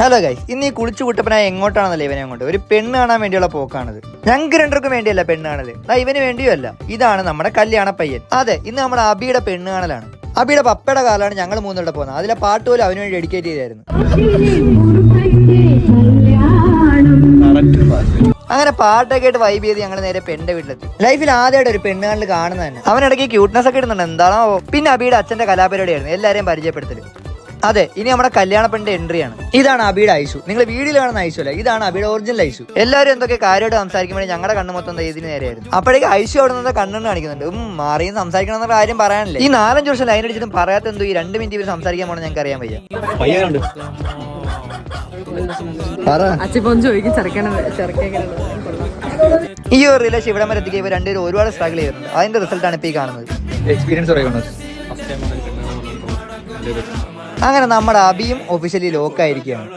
Hello guys ഇന്ന് ഈ കുളിച്ചു കുട്ടപ്പനായ എങ്ങോട്ടാണെന്നല്ല ഇവനെ അങ്ങോട്ട്? ഒരു പെണ്ണ് കാണാൻ വേണ്ടിയുള്ള പോക്കാണിത്. ഞങ്ങൾക്ക് രണ്ടർക്കും വേണ്ടിയല്ല പെണ്ണ് കാണൽ ഇവന് വേണ്ടിയല്ല ഇതാണ് നമ്മുടെ കല്യാണ പയ്യൻ. അതെ ഇന്ന് നമ്മുടെ അബിയുടെ പെണ്ണ് കാണലാണ്. അബിയുടെ പപ്പയുടെ കാലാണ് ഞങ്ങൾ മൂന്നിവിടെ പോകുന്നത്. അതിലെ പാട്ട് പോലും അവന് വേണ്ടി ഡെഡിക്കേറ്റ് ചെയ്തായിരുന്നു. അങ്ങനെ പാട്ടൊക്കെ ആയിട്ട് വൈബ് ചെയ്ത് ഞങ്ങൾ നേരെ പെണ്ണിന്റെ വീട്ടിലെത്തി. ലൈഫിൽ ആദ്യമായിട്ട് ഒരു പെണ്ണ് കാണൽ കാണുന്നത് തന്നെ. അവനിടയ്ക്ക് ക്യൂട്ട്നെസ് ഒക്കെ ഇടുന്നുണ്ട്. എന്താണോ പിന്നെ അബിയുടെ അച്ഛന്റെ കലാപരിപാടിയായിരുന്നു. എല്ലാരെയും പരിചയപ്പെടുത്തൽ. അതെ ഇനി നമ്മുടെ കല്യാണ പെണ്ണിന്റെ എൻട്രി ആണ്. ഇതാണ് അബിയുടെ ഐഷു നിങ്ങൾ വീഡിയോയിൽ കാണുന്ന ഐഷു അല്ല? ഇതാണ് അബിയുടെ ഒറിജിനൽ ഐഷു എല്ലാവരും എന്തൊക്കെ കാര്യമായിട്ട് സംസാരിക്കുമ്പോൾ ഞങ്ങളുടെ കണ്ണു മൊത്തം ഇതിന് നേരെയായിരുന്നു. അപ്പോഴേക്ക് ഐഷു അവിടെ നിന്ന് കണ്ണെന്ന് കാണിക്കുന്നുണ്ട്. ഉം മാറിയും സംസാരിക്കണം എന്നുള്ള കാര്യം പറയാനില്ല? ഈ നാലഞ്ച് വർഷം ലൈൻ അടിച്ചിട്ടും പറയാത്ത എന്തോ ഈ രണ്ട് മിനിറ്റ് ഇവർ സംസാരിക്കാൻ പോകണം ഞങ്ങൾക്ക് അറിയാൻ വയ്യ. പയ്യനുണ്ട്. അച്ഛൻ ചോദിക്കും ചെറുക്കണ ചെറുക്കേക്കണ ഈ ഒരു റിലേഷൻ ഇവിടെ വരെ എത്തിക്കുക ഇവർ രണ്ടുപേരും ഒരുപാട് സ്ട്രഗിൾ ചെയ്യുന്നുണ്ട്. അതിന്റെ റിസൾട്ടാണ് ആണ് ഇപ്പോൾ ഈ കാണുന്നത്? എക്സ്പീരിയൻസ് പറയുന്നത് അങ്ങനെ നമ്മുടെ അബിയും ഒഫീഷ്യലി ലോക്ക് ആയിരിക്കുകയാണ്.